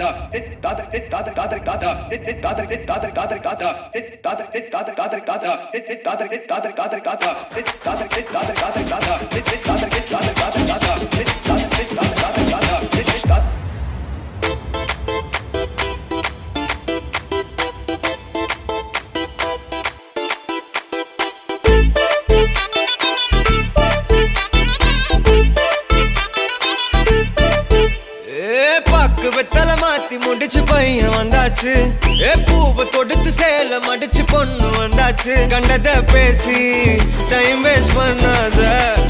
da da da da தலை மாத்தி முடிச்சு பையன் வந்தாச்சு. ஏ பூவை தொடுத்து சேல மடிச்சு பொண்ணு வந்தாச்சு. கண்டத பேசி டைம் வேஸ்ட் பண்ணாத.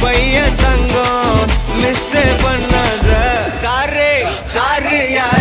பையன் தங்கம் மிஸ் பண்ணாத. சாரே சாரு யார்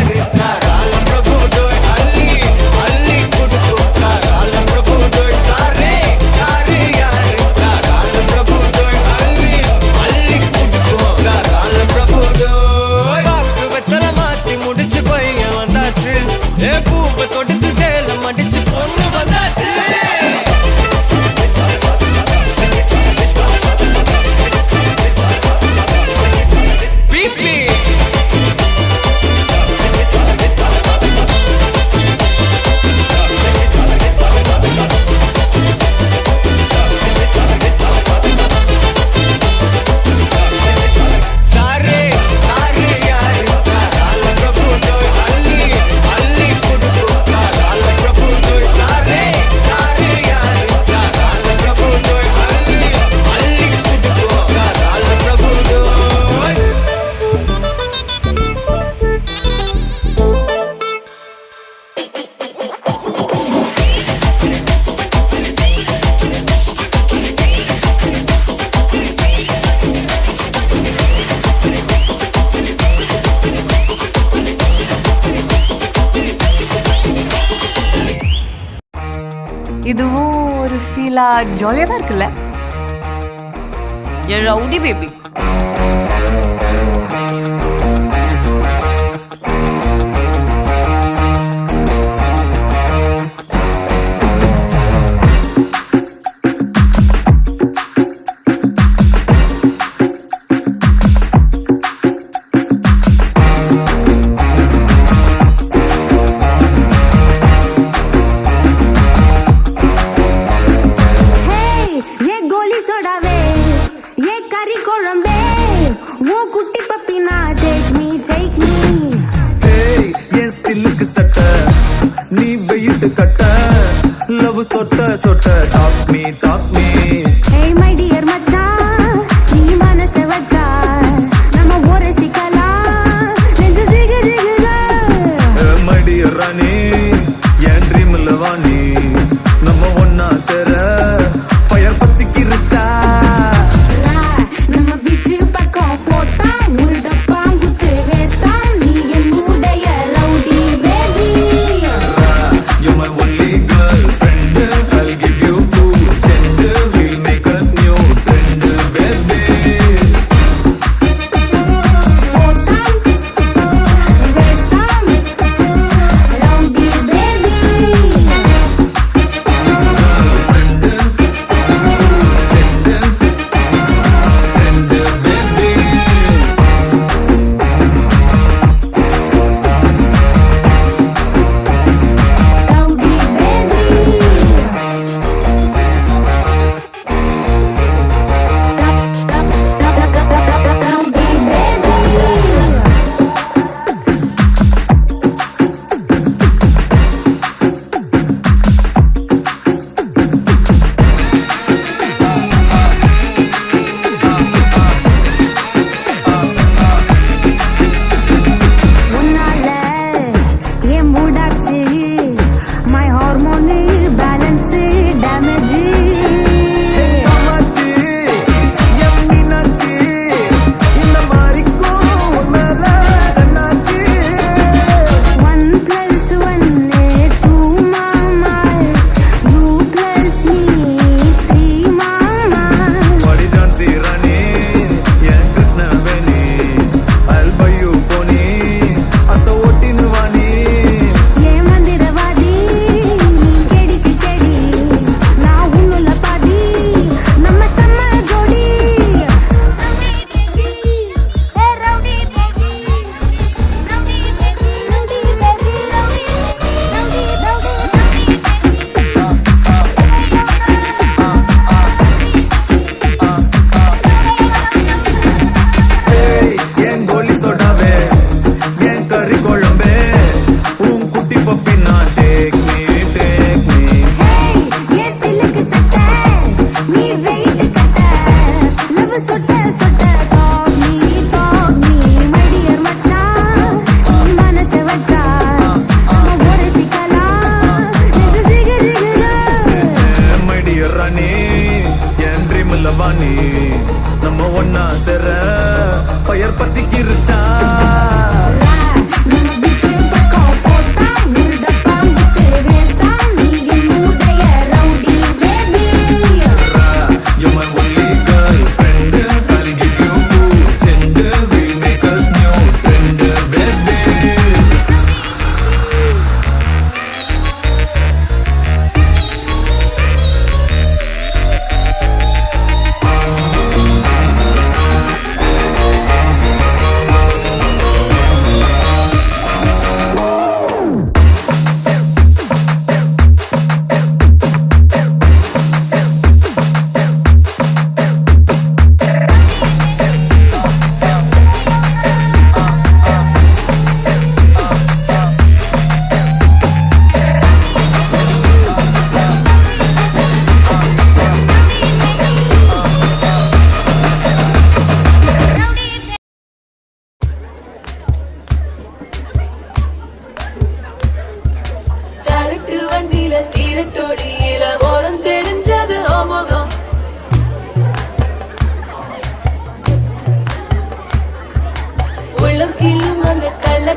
alegre, cara. இதுவும் ஒரு ஃபீலாக ஜாலியாக தான் இருக்குல்ல? ஏ ரவுடி பேபி வாணி நம்ம ஒன்னா சேர பயர் பத்தி கிருச்சா?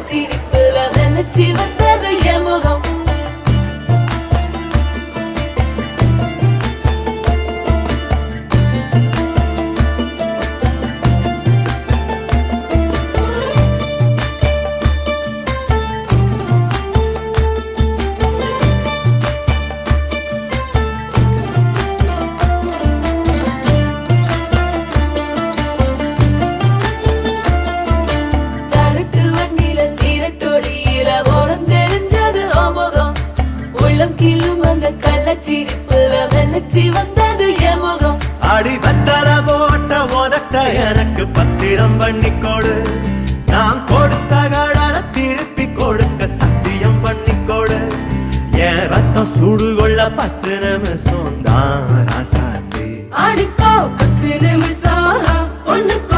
சிரிப்புல நினைச்சி வந்தது கள்ளச்சிரிப்புல வெள்ளச்சி வந்தது எமுகம் அடி வெத்தல போட்ட உதட்ட எனக்கு பத்திரம் பண்ணி கொடு. நான் கொடுத்த கடனை திருப்பி கொடுக்க சத்தியம் பண்ணி கொடு. என் ரத்தம் சூடு கொள்ள பத்து நிமிஷம் தான் ராசாத்தி. ஆடிக்கோ பத்து நிமிஷம். ஒண்ணுக்கோ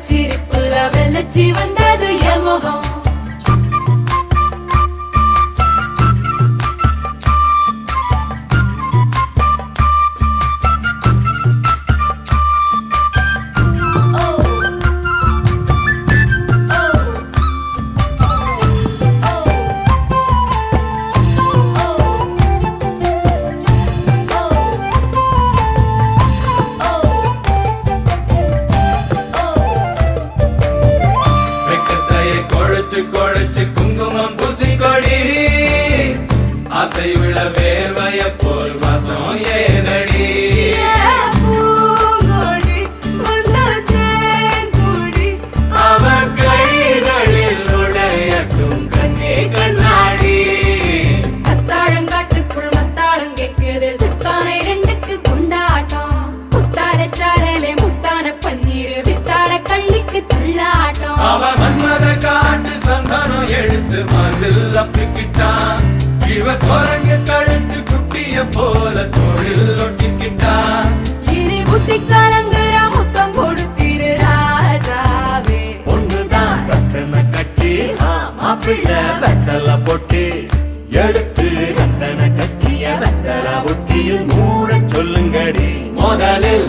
அந்த வெள்ளச்சி வந்தது என் முகம். சந்தானம் எடுத்து மதில் அப்பிக்கிட்டான். இவ குரங்கு கழுத்து குட்டிய போல தோளில் ஒட்டிக்கிட்டான் இனி புத்தி கலங்குற முத்தம் கொடுத்திரு ராஜாவே. பொண்ணுதான் ரத்தன கட்டி மாப்பிள்ள வெத்தல பொட்டி. எடுத்து ரத்தன கட்டிய வெத்தல பொட்டியில் மூட சொல்லுங்கடி. முதலில்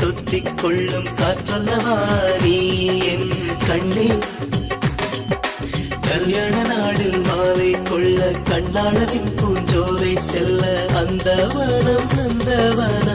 தொத்திக் கொள்ளும் காற்றல்லவா நீ என் கண்ணில் கல்யாண நாடில் மாலை கொள்ள கண்ணாளவின் பூஞ்சோரை செல்ல அந்த வனம் அந்த வனம்